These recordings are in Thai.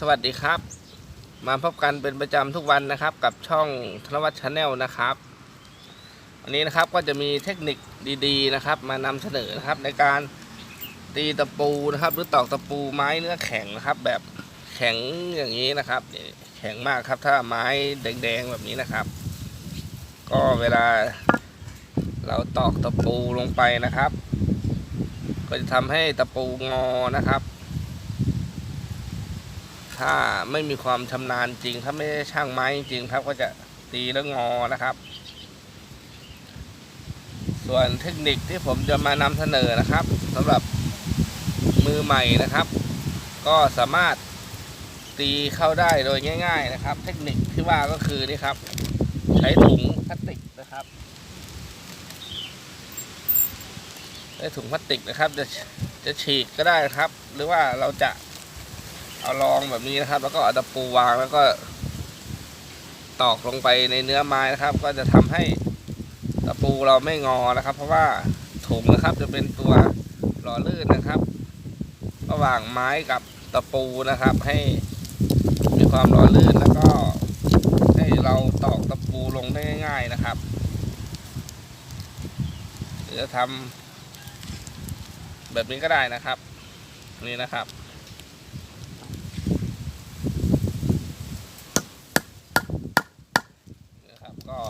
สวัสดีครับ มาพบกันเป็นประจำทุกวันนะครับ กับช่องธนวัฒน์ชาแนลนะครับวันนี้นะครับก็จะมีเทคนิคดีๆนะครับ มานำเสนอนะครับ ในการตีตะปูนะครับ หรือตอกตะปูไม้เนื้อแข็งนะครับ แบบแข็งอย่างนี้นะครับ แข็งมากครับ ถ้าไม้แดงๆแบบนี้นะครับ ก็เวลา เราตอกตะปูลงไปนะครับ ก็จะทำให้ตะปูงอนะครับ ถ้าไม่มีความชำนาญจริง ถ้าไม่ใช่ช่างไม้จริงครับ ก็จะตีแล้วงอนะครับ ส่วนเทคนิคที่ผมจะมานำเสนอนะครับสำหรับมือใหม่นะครับ ก็สามารถตีเข้าได้โดยง่าย ๆนะครับ เทคนิคที่ว่าก็คือนี่ครับ ใช้ถุงพลาสติกนะครับใช้ถุงพลาสติกนะครับ จะจะฉีกก็ได้นะครับ หรือว่าเราจะ เอารองแบบนี้นะครับ แล้วก็เอาตะปูวางแล้วก็ ตอกลงไปในเนื้อไม้นะครับ ก็จะทำให้ตะปูเราไม่งอนะครับ เพราะว่าถุงนะครับ จะเป็นตัวหล่อลื่นนะครับ ระหว่างไม้กับตะปูนะครับ ให้มีความหล่อลื่นแล้วก็ให้เราตอกตะปูลงได้ง่าย ๆนะครับจะทำแบบนี้ก็ได้นะครับ นี่นะครับก็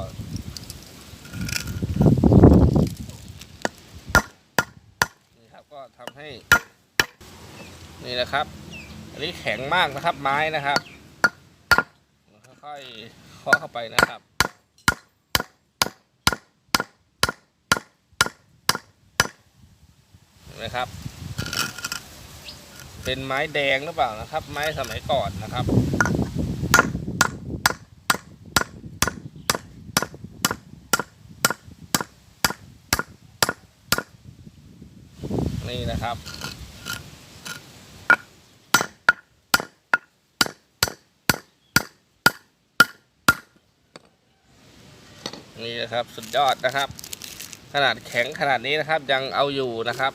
นี่ครับก็ทำให้ นี่นะครับ อันนี้แข็งมากนะครับไม้นะครับค่อยๆเคาะเข้าไปนะครับเห็นไหมครับ เป็นไม้แดงหรือเปล่านะครับ ไม้สมัยก่อนนะครับนี่นะครับ นี่นะครับสุดยอดนะครับ ขนาดแข็งขนาดนี้นะครับยังเอาอยู่นะครับ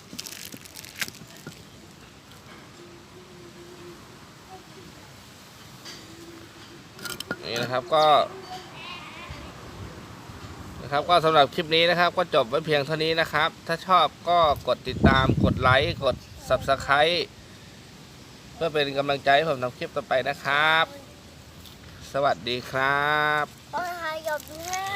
นี่นะครับก็นะครับก็สำหรับคลิปนี้นะครับ ก็จบไว้เพียงเท่านี้นะครับ ถ้าชอบก็กดติดตามกดไลค์กด Subscribe เพื่อเป็นกำลังใจให้ผมทำคลิปต่อไปนะครับ สวัสดีครับโอ้ยหายหยบแม่